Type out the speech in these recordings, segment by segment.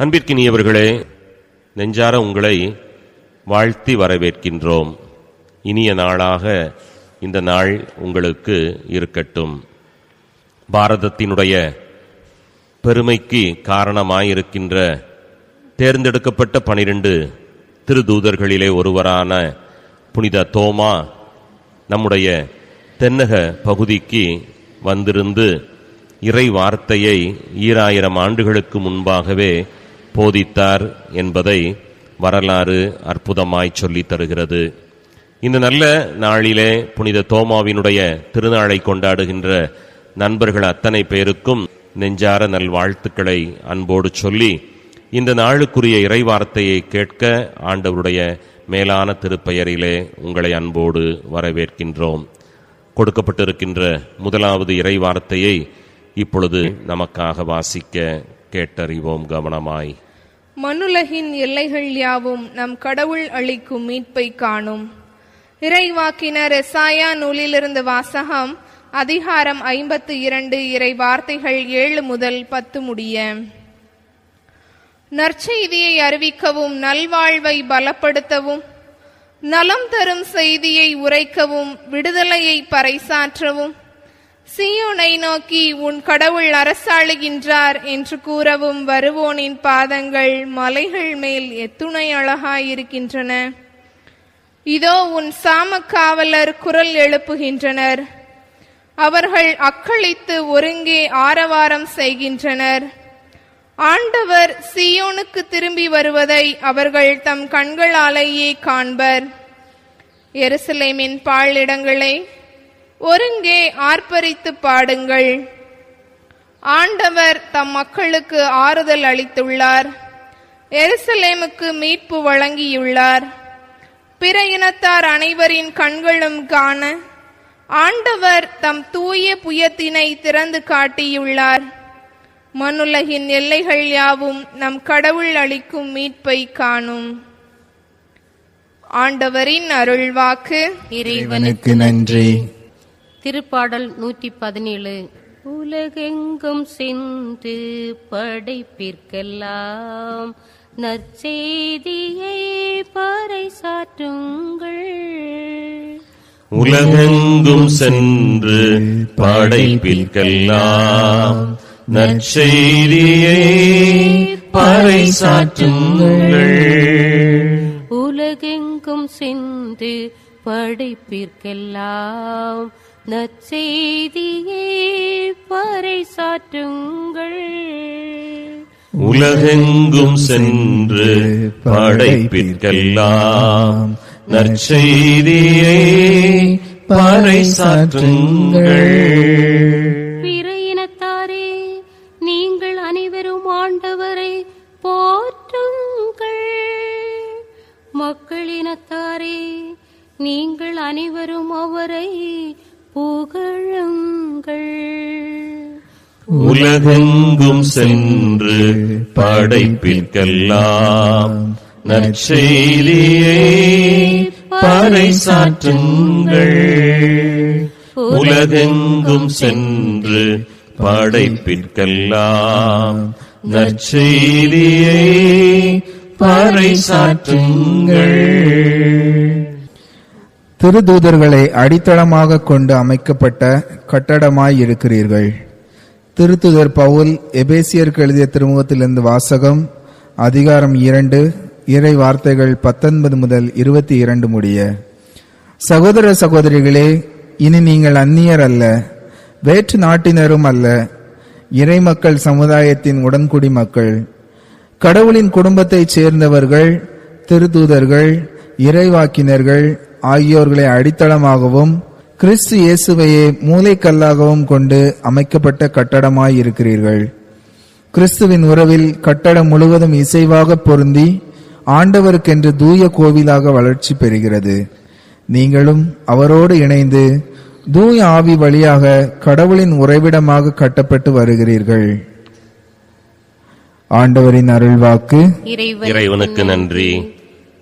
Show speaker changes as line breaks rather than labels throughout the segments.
அன்பிற்கினியவர்களே நெஞ்சார உங்களை வாழ்த்தி வரவேற்கின்றோம். இனிய நாளாக இந்த நாள் உங்களுக்கு இருக்கட்டும். பாரதத்தினுடைய பெருமைக்கு காரணமாயிருக்கின்ற தேர்ந்தெடுக்கப்பட்ட பனிரெண்டு திருதூதர்களிலே ஒருவரான புனித தோமா நம்முடைய தென்னக பகுதிக்கு வந்திருந்து இறை வார்த்தையை ஈராயிரம் ஆண்டுகளுக்கு முன்பாகவே போதித்தார் என்பதை வரலாறு அற்புதமாய் சொல்லித் தருகிறது. இந்த நல்ல நாளிலே புனித தோமாவினுடைய திருநாளை கொண்டாடுகின்ற நண்பர்கள் அத்தனை பேருக்கும் நெஞ்சார நல்வாழ்த்துக்களை அன்போடு சொல்லி இந்த நாளுக்குரிய இறைவார்த்தையை கேட்க ஆண்டவருடைய மேலான திருப்பெயரிலே உங்களை அன்போடு வரவேற்கின்றோம். கொடுக்கப்பட்டிருக்கின்ற முதலாவது இறைவார்த்தையை இப்பொழுது நமக்காக வாசிக்க கேட்டறிவோம் கவனமாய்.
மண்ணுலகின் எல்லைகள் யாவும் நம் கடவுள் அளிக்கும் மீட்பை காணும். இறைவாக்கினர் எசாயா நூலிலிருந்து வாசகம் அதிகாரம் ஐம்பத்து இரண்டு இறை வார்த்தைகள் ஏழு முதல் பத்து முடிய. நற்செய்தியை அறிவிக்கவும் நல்வாழ்வை பலப்படுத்தவும் நலம் தரும் செய்தியை உரைக்கவும் விடுதலையை பறைசாற்றவும் சீயோனை நோக்கி உன் கடவுள் அரசாளுகின்றார் என்று கூறவும் வருவோனின் பாதங்கள் மலைகள் மேல் எத்துணை அழகாயிருக்கின்றன. இதோ உன் சாமக்காவலர் குரல் எழுப்புகின்றனர். அவர்கள் அக்களித்து ஒருங்கே ஆரவாரம் செய்கின்றனர். ஆண்டவர் சீயோனுக்கு திரும்பி வருவதை அவர்கள் தம் கண்களாலேயே காண்பர். எருசலேமின் பாழிடங்களை ஒருங்கே ஆர்ப்பரித்து பாடுங்கள். ஆண்டவர் தம் மக்களுக்கு ஆறுதல் அளித்துள்ளார். எருசலேமுக்கு மீட்பு வழங்கியுள்ளார். பிற இனத்தார் அனைவரின் கண்களும் காண ஆண்டவர் தம் தூய புயத்தினை திறந்து காட்டியுள்ளார். மண்ணுலகின் எல்லைகள் யாவும் நம் கடவுள் அளிக்கும் மீட்பை காணும். ஆண்டவரின் அருள்வாக்கு.
இறைவனுக்கு நன்றி.
திருப்பாடல் நூற்றி பதினேழு உலகெங்கும் சென்று படைப்பிற்கெல்லாம் நற்செய்தியை பறைசாற்றுங்கள்.
உலகெங்கும் சென்று படைப்பிற்கெல்லாம் நற்செய்தியை பறைசாற்றுங்கள்.
உலகெங்கும் சென்று படைப்பிற்கெல்லாம் நற்செய்தியை பறைசாற்றுங்கள்
உலகெங்கும் சென்று படைப்பிற்கெல்லாம் நற்செய்தியை பறைசாற்றுங்கள்
பிற இனத்தாரே நீங்கள் அனைவரும் ஆண்டவரை போற்றுங்கள். மக்களினத்தாரே நீங்கள் அனைவரும் அவரை புகழுங்கள்.
உலகெங்கும் சென்று படைப்பிற்கெல்லாம் நற்செய்தியை பறைசாற்றுங்கள். உலகெங்கும் சென்று படைப்பிற்கெல்லாம் நற்செய்தியை பறைசாற்றுங்கள்.
திருதூதர்களை அடித்தளமாக கொண்டு அமைக்கப்பட்ட கட்டடமாய் இருக்கிறீர்கள் திருத்துதர் பவுல் எபேசியருக்கு எழுதிய திருமுகத்திலிருந்து வாசகம் அதிகாரம் இரண்டு இறை வார்த்தைகள் பத்தொன்பது முதல் இருபத்தி இரண்டு முடிய. சகோதர சகோதரிகளே இனி நீங்கள் அந்நியர் அல்ல வேற்று நாட்டினரும் அல்ல இறைமக்கள் சமுதாயத்தின் உடன்குடி மக்கள். கடவுளின் குடும்பத்தைச் சேர்ந்தவர்கள் திருதூதர்கள் இறைவாக்கினர்கள் ஆகியோர்களை அடித்தளமாகவும் கிறிஸ்து இயேசுவையே மூலைக்கல்லாகவும் கொண்டு அமைக்கப்பட்ட கட்டடமாய் இருக்கிறீர்கள் கிறிஸ்துவின் உறவில் கட்டடம் முழுவதும் இசைவாக பொருந்தி ஆண்டவருக்கென்று தூய கோவிலாக வளர்ச்சி பெறுகிறது. நீங்களும் அவரோடு இணைந்து தூய ஆவி வழியாக கடவுளின் உறைவிடமாக கட்டப்பட்டு வருகிறீர்கள். ஆண்டவரின் அருள்வாக்கு.
இறைவனுக்கு நன்றி.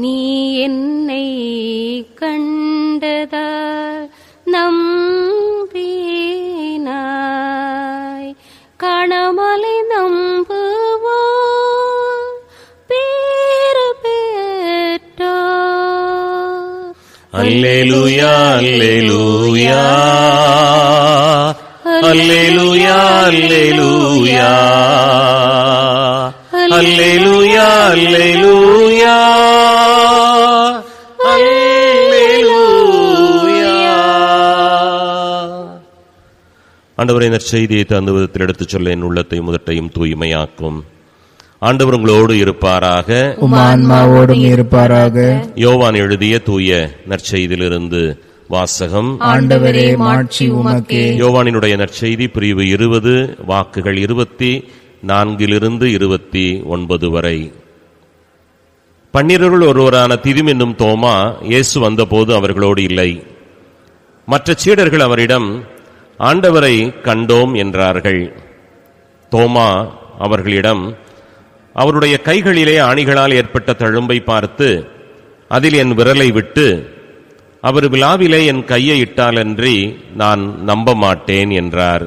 நீ என்னை கண்டதா நம்பினாய் காணாமலை நம்புவோ பேரு பெற்றோ
அல்லேலூயா அல்லேலூயா அல்லேலூயா அல்லேலூயா அல்லேலூயா அல்லேலூயா அல்லேலூயா ஆண்டவரை நற்செய்தியை தந்து விதத்தில் எடுத்துச் சொல்ல என் உள்ளத்தை முதட்டையும் தூய்மையாக்கும். ஆண்டவர் உங்களோடு இருப்பாராக.
இருப்பாராக.
யோவான் எழுதிய தூய நற்செய்தியிலிருந்து வாசகம்.
ஆண்டவரே மாட்சி உமக்கே.
யோவானினுடைய நற்செய்தி பிரிவு இருபது வாக்குகள் இருபத்தி நான்கிலிருந்து இருபத்தி ஒன்பது வரை. பன்னிரருள் ஒருவரான திதிம் என்னும் தோமா இயேசு வந்தபோது அவர்களோடு இல்லை. மற்ற சீடர்கள் அவரிடம் ஆண்டவரை கண்டோம் என்றார்கள். தோமா அவர்களிடம் அவருடைய கைகளிலே ஆணிகளால் ஏற்பட்ட தழும்பை பார்த்து அதில் என் விரலை விட்டு அவர் விழாவிலே என் கையை இட்டாலன்றி நான் நம்ப மாட்டேன் என்றார்.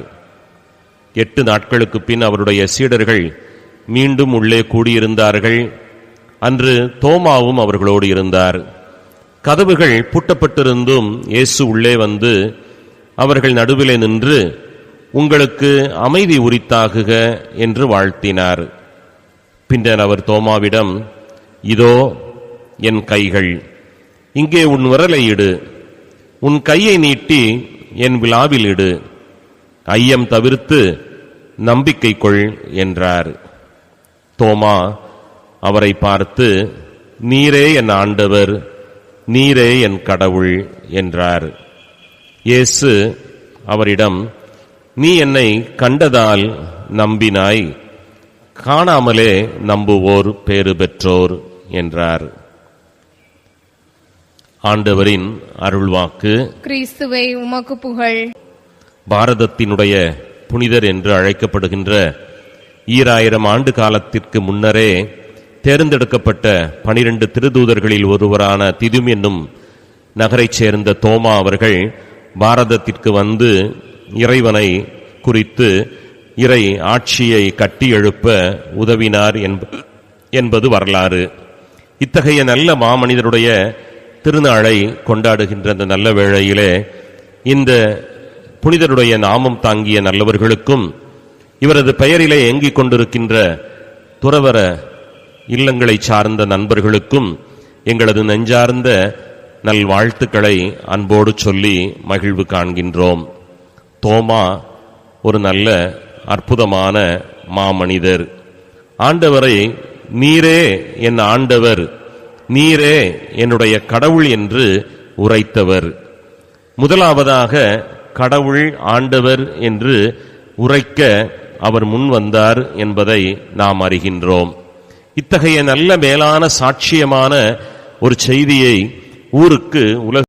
எட்டு நாட்களுக்கு பின் அவருடைய சீடர்கள் மீண்டும் உள்ளே கூடியிருந்தார்கள். அன்று தோமாவும் அவர்களோடு இருந்தார். கதவுகள் பூட்டப்பட்டிருந்தும் இயேசு உள்ளே வந்து அவர்கள் நடுவிலே நின்று உங்களுக்கு அமைதி உரித்தாகுக என்று வாழ்த்தினார். பின்னர் அவர் தோமாவிடம் இதோ என் கைகள். இங்கே உன் விரலை இடு. உன் கையை நீட்டி என் விழாவில் இடு. ஐயம் தவிர்த்து நம்பிக்கை கொள் என்றார். தோமா அவரை பார்த்து நீரே என் ஆண்டவர் நீரே என் கடவுள் என்றார். இயேசு அவரிடம் நீ என்னை கண்டதால் நம்பினாய் காணாமலே நம்புவோர் பேறு பெற்றோர் என்றார். ஆண்டவரின் அருள்வாக்கு.
கிறிஸ்துவை உமக்கு புகழ்.
பாரதத்தினுடைய புனிதர் என்று அழைக்கப்படுகின்ற ஈராயிரம் ஆண்டு காலத்திற்கு முன்னரே தேர்ந்தெடுக்கப்பட்ட பனிரெண்டு திருதூதர்களில் ஒருவரான திதும் என்னும் நகரைச் சேர்ந்த தோமா அவர்கள் பாரதத்திற்கு வந்து இறைவனை குறித்து இறை ஆட்சியை கட்டி எழுப்ப உதவினார் என்ப- என்பது வரலாறு. இத்தகைய நல்ல மாமனிதருடைய திருநாளை கொண்டாடுகின்ற அந்த நல்ல வேளையிலே இந்த புனிதருடைய நாமம் தாங்கிய நல்லவர்களுக்கும் இவரது பெயரிலே ஏங்கிக் கொண்டிருக்கின்ற துறவர இல்லங்களை சார்ந்த நண்பர்களுக்கும் எங்களது நெஞ்சார்ந்த நல் வாழ்த்துக்களை அன்போடு சொல்லி மகிழ்வு காண்கின்றோம். தோமா ஒரு நல்ல அற்புதமான மாமனிதர். ஆண்டவரை நீரே என் ஆண்டவர். நீரே என்னுடைய கடவுள் என்று உரைத்தவர். முதலாவதாக கடவுள் ஆண்டவர் என்று உரைக்க அவர் முன் வந்தார் என்பதை நாம் அறிகின்றோம். இத்தகைய நல்ல மேலான சாட்சியமான ஒரு செய்தியை ஊருக்கு உலக